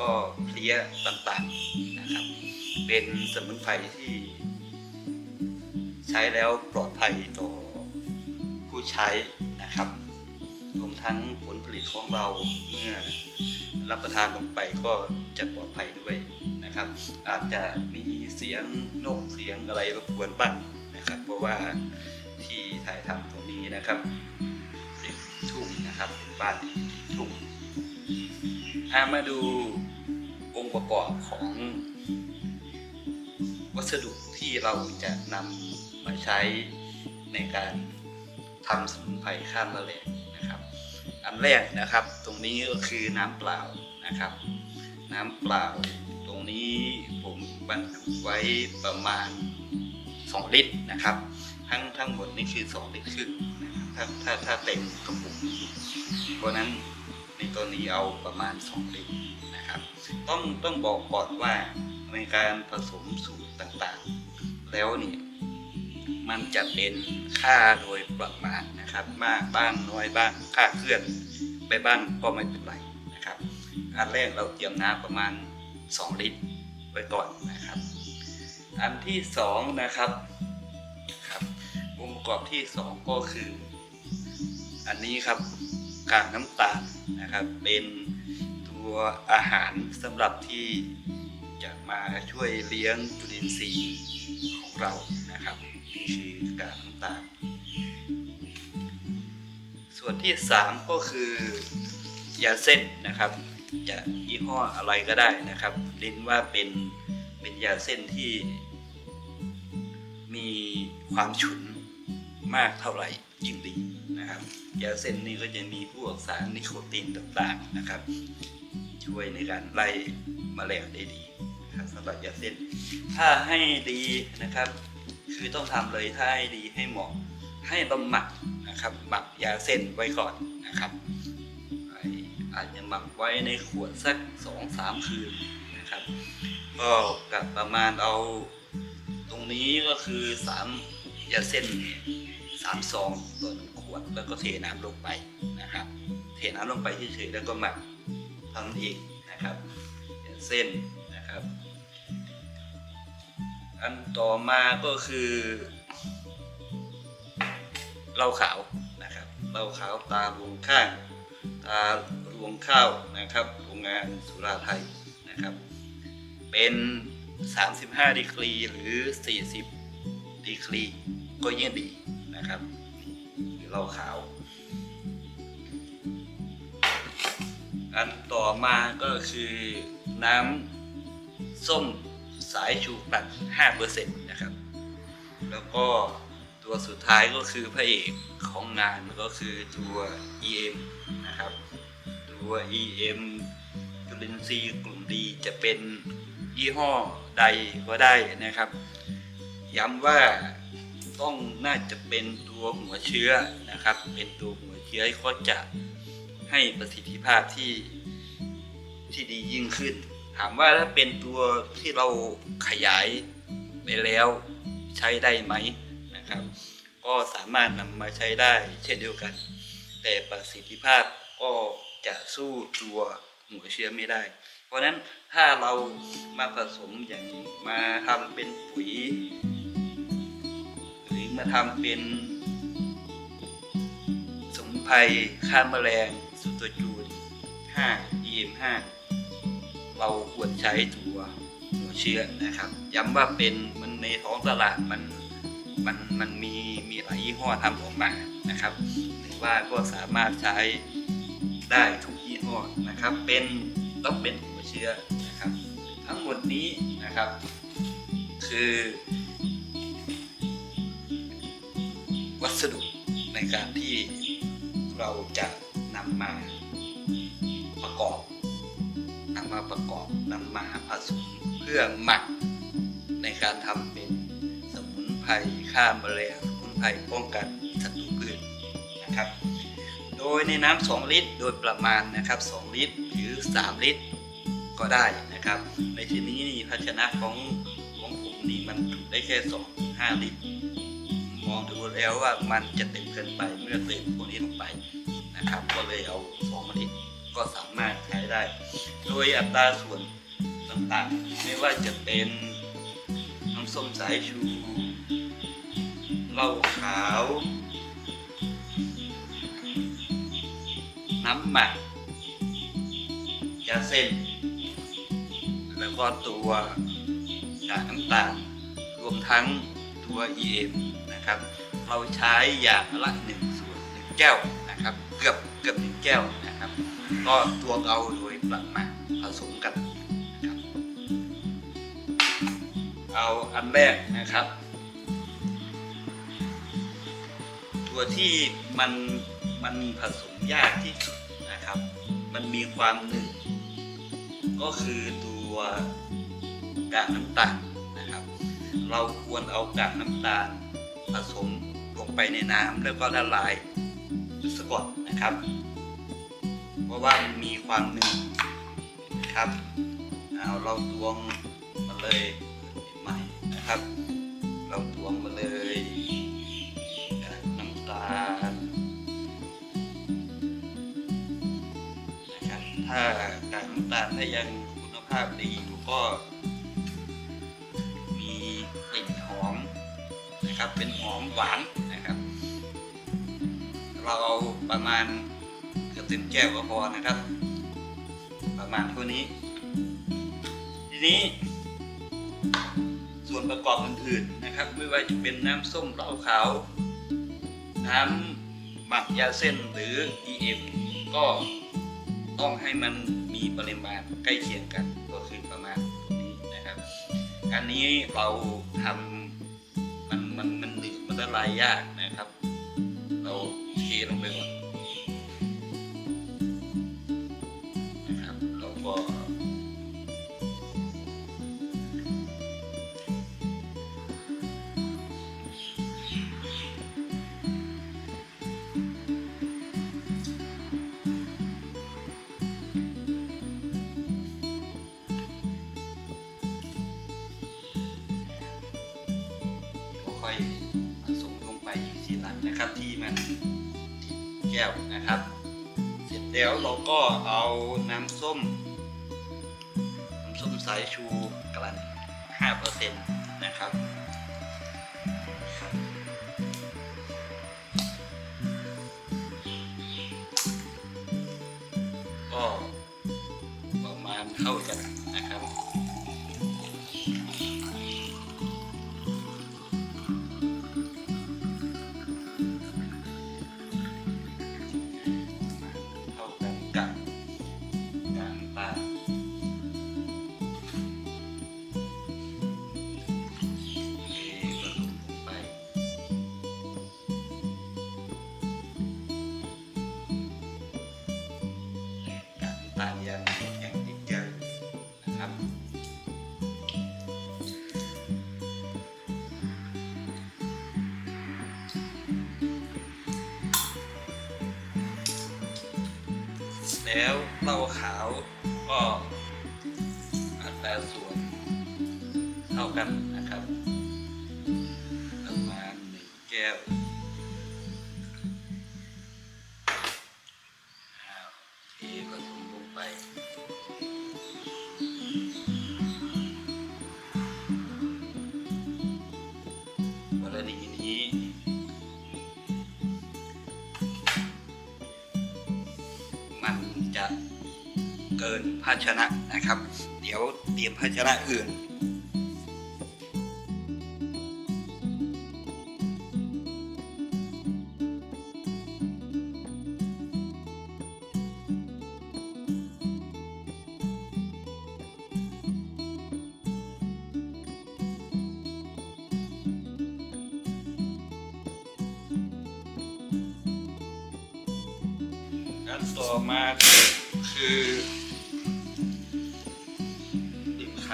ก็เพลี้ยต่างๆนะครับ เป็นสมุนไพรที่ ใช้แล้วปลอดภัยต่อผู้ใช้นะครับรวมทั้งผลผลิตของเราเมื่อรับประทานลงไปก็จะปลอดภัยด้วยนะครับ อาจจะมีเสียงนกเสียงอะไรรบกวนบ้างนะครับ เพราะว่าที่ถ่ายทำตรงนี้นะครับเป็นทุ่งนะครับเป็นบ้านทุ่งอามาดู องค์ประกอบของ วัสดุที่เราจะนำมาใช้ในการทำสมุนไพรฆ่าแมลงนะครับ อันแรกนะครับ ตรงนี้ก็คือน้ำเปล่านะครับ น้ำเปล่า ตรงนี้ผมบรรจุไว้ประมาณ 2 ลิตรนะครับ ทั้งทั้งหมดนี่คือ 2 ลิตรครึ่งนะครับถ้าถ้าถ้าเต็มกระปุกเพราะฉะนั้นในตัวนี้เอาประมาณ 2 ลิตร นะครับ ต้องต้องบอกก่อนว่าในการผสมสูตรต่างๆ แล้วเนี่ยมันจะเป็นค่าโดยประมาณนะครับ มากบ้างน้อยบ้างค่าเคลื่อนไปบ้างก็ไม่เป็นไรนะครับอันแรกเราเตรียมน้ำประมาณ 2 ลิตรไว้ก่อนนะครับ อันที่สองนะครับครับองค์ประกอบที่สองก็คือ อันนี้ครับกากน้ำตาลนะครับเป็น ตัวอาหารสำหรับที่จะมาช่วยเลี้ยงจุลินทรีย์ของเรานะครับนี่คือกากน้ำตาล ส่วนที่สามก็คือยาเส้นนะครับจะยี่ห้ออะไรก็ได้นะครับเน้นว่าเป็นเป็นยาเส้นที่ มีความฉุนมากเท่าไหร่ยิ่งดีนะครับยาเส้นนี้ก็จะมีพวกสารนิโคตินต่างๆนะครับ ช่วยในการไล่แมลงได้ดีนะครับสำหรับยาเส้น ถ้าให้ดีนะครับ คือต้องทำเลยถ้าให้ดีให้เหมาะให้เราหมักนะครับ หมักยาเส้นไว้ก่อนนะครับอาจจะหมักไว้ในขวดสักสองสามคืนนะครับ ก็กับประมาณเอาตรงนี้ก็คือสามยาเส้นเนี่ยสามซองต่อหนึ่งขวดแล้วก็เทน้ำลงไปนะครับ เทน้ำลงไปเฉยๆแล้วก็หมัก ท่านั้นเองนะครับยาเส้นนะครับ อันต่อมาก็คือเหล้าขาวนะครับเหล้าขาวตาลวงข้างตารวงข้าวนะครับโรงงานสุราไทยนะครับ เป็น 35ดีกรีหรือ 40ดีกรีก็ยิ่งดีนะครับหรือเหล้าขาว อันต่อมาก็คือน้ำส้มสายชูกลั่น5%นะครับ แล้วก็ตัวสุดท้ายก็คือพระเอกของงานก็คือตัว EM นะครับ ตัว EM จุลินทรีย์กลุ่มดีจะเป็นยี่ห้อใดก็ได้นะครับ ย้ำว่าต้องน่าจะเป็นตัวหัวเชื้อนะครับ เป็นตัวหัวเชื้อก็จะ ให้ประสิทธิภาพที่ที่ดียิ่งขึ้น ถามว่าถ้าเป็นตัวที่เราขยายไปแล้วใช้ได้ไหมนะครับ ก็สามารถนำมาใช้ได้เช่นเดียวกัน แต่ประสิทธิภาพก็จะสู้ตัวหัวเชื้อไม่ได้ เพราะนั้นถ้าเรามาผสมอย่างนี้มาทำเป็นปุ๋ย หรือมาทำเป็นสมุนไพรฆ่าแมลง สุตจูน 5 EM 5 เราควรใช้ตัวหัวเชื้อนะครับ ย้ำว่าเป็นมันในท้องตลาดมันมันมันมีมีหลายยี่ห้อทำออกมานะครับหรือว่าก็สามารถใช้ได้ทุกยี่ห้อนะครับ เป็นต้องเป็นหัวเชื้อนะครับ ทั้งหมดนี้นะครับ คือ วัสดุในการที่เราจะำมาประกอบนำมาประกอบนำมาผสมเพื่อหมักในการทำเป็นสมุนไพรฆ่าแมลงสมุนไพรป้องกันศัตรูพืชนะครับ โดยในน้ำ2ลิตรโดยประมาณนะครับ 2 ลิตรหรือ 3 ลิตรก็ได้นะครับ ในที่นี้นี่ภาชนะของของผมนี่มันได้แค่สองห้าลิตร มองดูแล้วว่ามันจะเต็มเกินไปเมื่อเติมพวกนี้ลงไป นะครับ ก็เลยเอาสองลิตรก็สามารถใช้ได้ โดยอัตราส่วนต่างๆ ไม่ว่าจะเป็นน้ำส้มสายชูเหล้าขาว น้ำหมักยาเส้น แล้วก็ตัวกากน้ำตาลรวมทั้งตัว EM นะครับ เราใช้อย่างละหนึ่งส่วนหนึ่งแก้ว เกือบเกือบหนึ่งแก้วนะครับ ก็ตัวเอาโดยประมาณผสมกันนะครับ เอาอันแรกนะครับ ตัวที่มันมันผสมยากที่สุดนะครับ มันมีความหนึบก็คือตัวกากน้ำตาลนะครับ เราควรเอากากน้ำตาลผสมลงไปในน้ำแล้วก็ละลาย ซะก่อนะครับ เพราะว่ามันมีความหนึบนะครับเอาเราตวงมาเลยใหม่นะครับ เราตวงมาเลยน้ำตาลนะครับถ้ากากน้ำตาลได้ยังคุณภาพดีอยู่ก็มีกลิ่นหอมนะครับเป็นหอมหวาน ประมาณเกือบเต็มแก้วก็พอนะครับ ประมาณเท่านี้ ทีนี้ ส่วนประกอบอื่นๆนะครับ ไม่ว่าจะเป็นน้ำส้มเหล้าขาว น้ำหมักยาเส้นหรือ EM ก็ต้องให้มันมีปริมาณใกล้เคียงกันก็คือประมาณนี้นะครับ อันนี้เราทำมันมันมันหนึบมันละลายยากนะครับ เราเทลงไปก่อน ก้วนะครับ เสร็จแล้วเราก็เอาน้ำส้ม น้ำส้มสายชู แล้วเหล้าขาวก็อัตราส่วนเท่ากันนะครับประมาณหนึ่งแก้ว เกินภาชนะนะครับ เดี๋ยวเตรียมภาชนะอื่น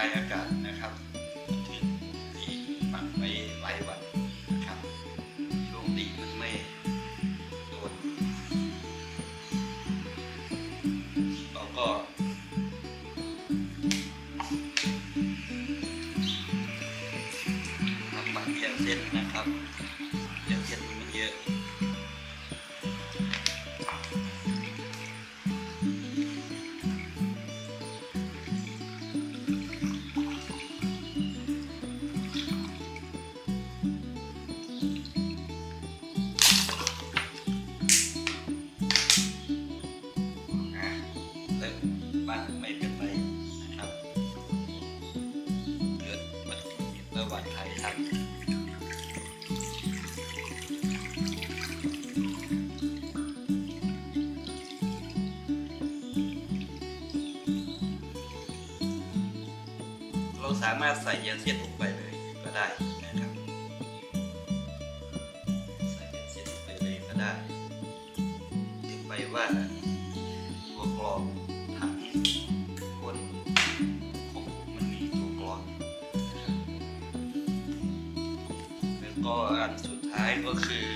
ายอากาศนาใส่ยาเสียดลงไปเลยก็ได้นะครับใส่ยาเสียดลงไปเลยก็ได้ถึงไปว่าตัวกรองถังคนของมันมีตัวกรองนะครับแล้วก็อันสุดท้ายก็คือ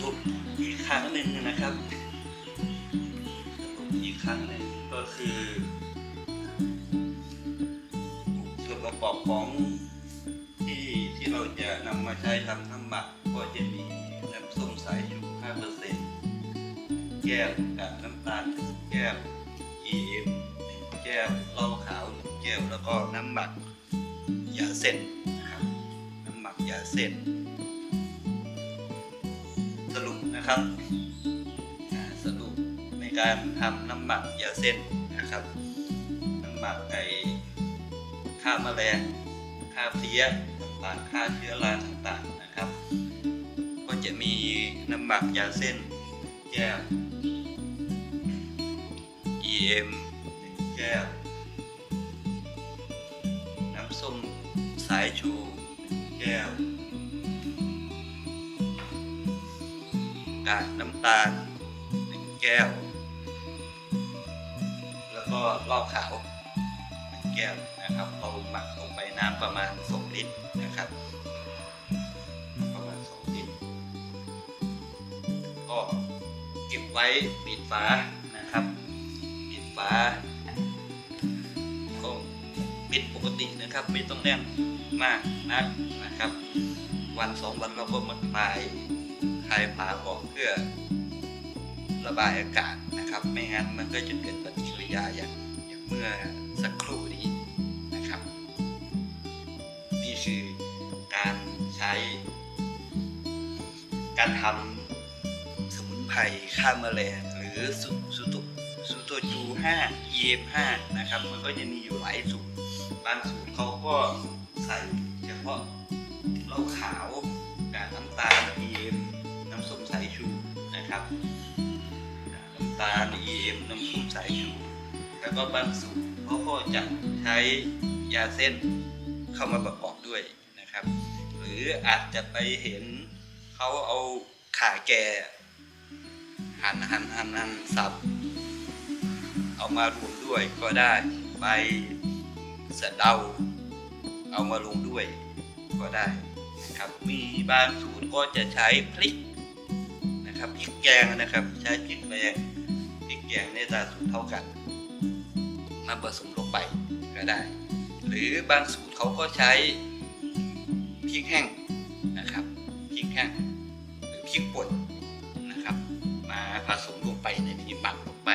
สรุปอีกครั้งหนึ่งนะครับอีกครั้งหนึ่งก็คือส่วนประกอบของที่ที่เราจะนำมาใช้ทำน้ำหมักก็จะมีน้ำส้มสายชู5%แก้วกับน้ำตาลแก้ว EM 1แก้วเหล้าขาว1แก้วแล้วก็น้ำหมักยาเส้นนะครับน้ำหมักยาเส้น นะครับสรุปในการทำน้ำหมักยาเส้นนะครับ น้ำหมักไอฆ่าแมลงฆ่าเพลี้ยต่างๆฆ่าเชื้อราต่างๆนะครับ ก็จะมีน้ำหมักยาเส้นแก้ว EM หนึ่งแก้ว น้ำส้มสายชูแก้ว กากน้ำตาลหนึ่งแก้ว แล้วก็เหล้าขาวหนึ่งแก้วนะครับเราหมักลงไปน้ำประมาณสองลิตรนะครับ ประมาณสองลิตร ก็เก็บไว้ปิดฝานะครับปิดฝาก็ปิดปกตินะครับ ไม่ต้องแน่นมากนักนะครับ วันสองวันเราก็หมาคลาย คลายฝาออกเพื่อระบายอากาศนะครับ ไม่งั้นมันก็จะเกิดปฏิกิริยาอย่างอย่างเมื่อสักครู่นี้นะครับ นี่คือการใช้ การทำสมุนไพรฆ่าแมลงหรือสุสุตุสุตจู5 EM 5 นะครับ มันก็จะมีอยู่หลายสูตรบางสูตรเขาก็ใส่เฉพาะเหล้าขาวกากน้ำตาล EM นะครับกากน้ำตาล EM น้ำส้มสายชูแล้วก็บางสูตรเขาก็จะใช้ยาเส้นเข้ามาประกอบด้วยนะครับ หรืออาจจะไปเห็นเขาเอาขาแก่หั่นหั่นหั่นหั่นสับ เอามารวมด้วยก็ได้ใบสะเดา เอามาลงด้วยก็ได้นะครับ มีบางสูตรก็จะใช้พริก นะครับพริกแกงนะครับ ใช้พริกแกงพริกแกงในตราสูตรเท่ากัน มาผสมลงไปก็ได้ หรือบางสูตรเขาก็ใช้พริกแห้งนะครับพริกแห้งหรือพริกป่นนะครับ มาผสมลงไปในนี้หมักลงไป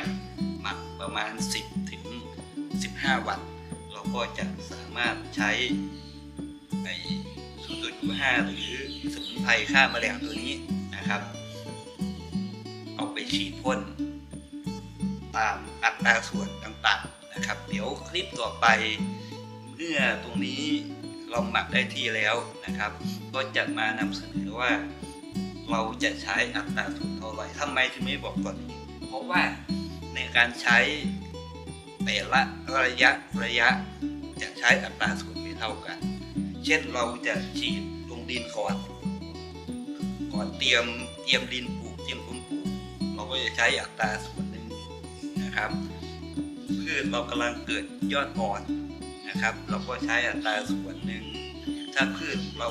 หมักประมาณ 10ถึง15 วัน เราก็จะสามารถใช้ไอสูตรห้าหรือสมุนไพรฆ่าแมลงตัวนี้นะครับ ไปฉีดพ่นตามอัตราส่วนต่างๆนะครับ เดี๋ยวคลิปต่อไปเมื่อตรงนี้เราหมักได้ที่แล้วนะครับ ก็จะมานำเสนอว่า เราจะใช้อัตราส่วนเท่าไหร่ทำไมถึงไม่บอกตอนนี้เพราะว่าในการใช้แต่ละระยะระยะจะใช้อัตราส่วนไม่เท่ากัน เช่นเราจะฉีดลงดินก่อน ก่อนเตรียมเตรียมดินปู ก็จะใช้อัตราส่วนหนึ่งนะครับพืชเรากำลังเกิดยอดอ่อนนะครับ เราก็ใช้อัตราส่วนหนึ่งถ้าพืชเรา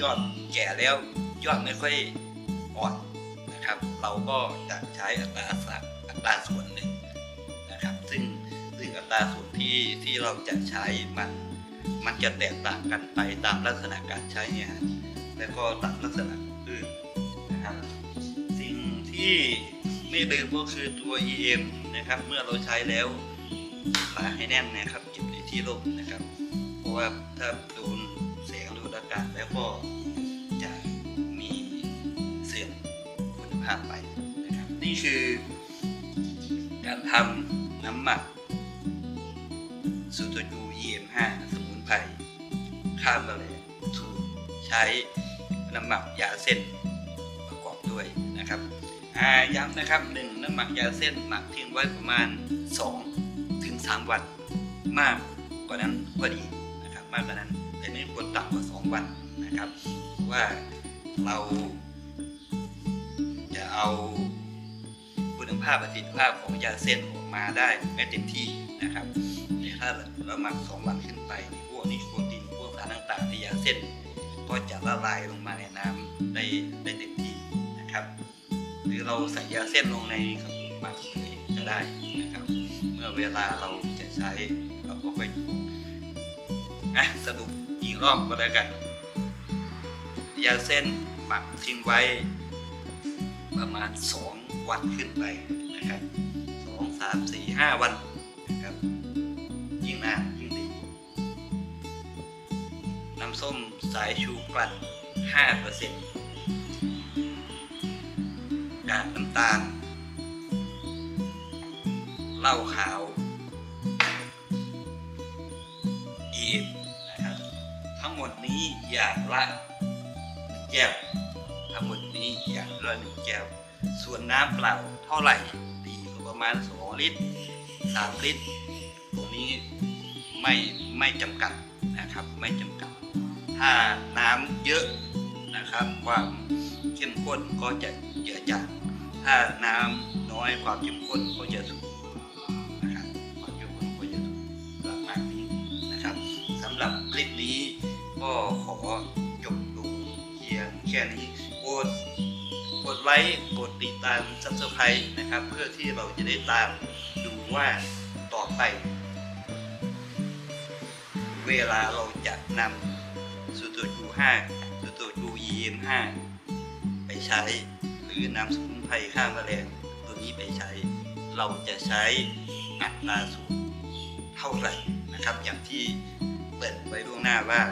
ยอดแก่แล้วยอดไม่ค่อยอ่อนนะครับ เราก็จะใช้อัตราสักอัตราส่วนหนึ่งนะครับ ซึ่งซึ่งอัตราส่วนที่ที่เราจะใช้มันมันจะแตกต่างกันไปตามลักษณะการใช้เนี่ยฮะแล้วก็ตามลักษณะ ที่ไม่ลืมก็คือตัว EM นะครับ เมื่อเราใช้แล้วฝาให้แน่นนะครับเก็บในที่ร่มนะครับ เพราะว่าถ้าโดนแสงโดนอากาศแล้วก็จะมีเสื่อมคุณภาพไปนะครับ นี่คือการทำน้ำหมักสูตรยู EM5 สมุนไพรข้ามมาเลยสูตรใช้น้ำหมักยาเส้นประกอบด้วยนะครับ ย้ำนะครับหนึ่งน้ำหมักยาเส้นหมักทิ้งไว้ประมาณ 2 ถึง 3 วัน มากกว่านั้นก็ดีนะครับมากกว่านั้น แต่ไม่ควรต่ำกว่า 2 วันนะครับ ว่าเราจะเอาคุณภาพประสิทธิภาพของยาเส้นออกมาได้ไม่เต็มที่นะครับแต่ถ้าเราหมัก 2 วันขึ้นไปพวกนิโคตินพวกสารต่างๆในยาเส้น ก็จะละลายลงมาในน้ำได้ได้ เราใส่ยาเส้นลงในขนมหมักเลยก็ได้นะครับ เมื่อเวลาเราจะใช้เราก็ไปอะสรุปอีกรอบก็แล้วกัน ยาเส้นหมักทิ้งไว้ ประมาณ 2 วันขึ้นไปนะครับสองสามสี่ห้าวันนะครับยิ่งนานยิ่งดีน้ำส้มสายชูกลั่น5%กากน้ำตาล เหล้าขาว EM นะครับทั้งหมดนี้อย่างละหนึ่งแก้วทั้งหมดนี้อย่างละหนึ่งแก้ว ส่วนน้ำเปล่าเท่าไหร่ดีก็ประมาณ 2 ลิตร 3 ลิตรตรงนี้ไม่ไม่จำกัดนะครับไม่จำกัด ถ้าน้ำเยอะนะครับความเข้มข้นก็จะเยอะจัด ถ้าน้ำน้อยความเข้มข้นก็จะสูงนะครับความเข้มข้นก็จะสูงประมาณนี้นะครับสำหรับคลิปนี้ก็ขอจบลงเพียงแค่นี้โปรดกดไลค์กดติดตาม subscribe นะครับ เพื่อที่เราจะได้ตามดูว่าต่อไป เวลาเราจะนำสูตรยู5สูตรยู EM5 ไปใช้หรือนำสมุ นไพรฆ่าแมลงตัวนี้ไปใช้ เราจะใช้อัตราสูตรเท่าไหร่นะครับ อย่างที่เปิดไว้ล่วงหน้าว่า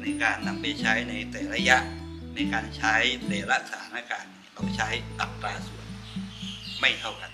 ในการนำไปใช้ในแต่ระยะ ในการใช้แต่ละสถานการณ์เราใช้อัตราส่วนไม่เท่ากัน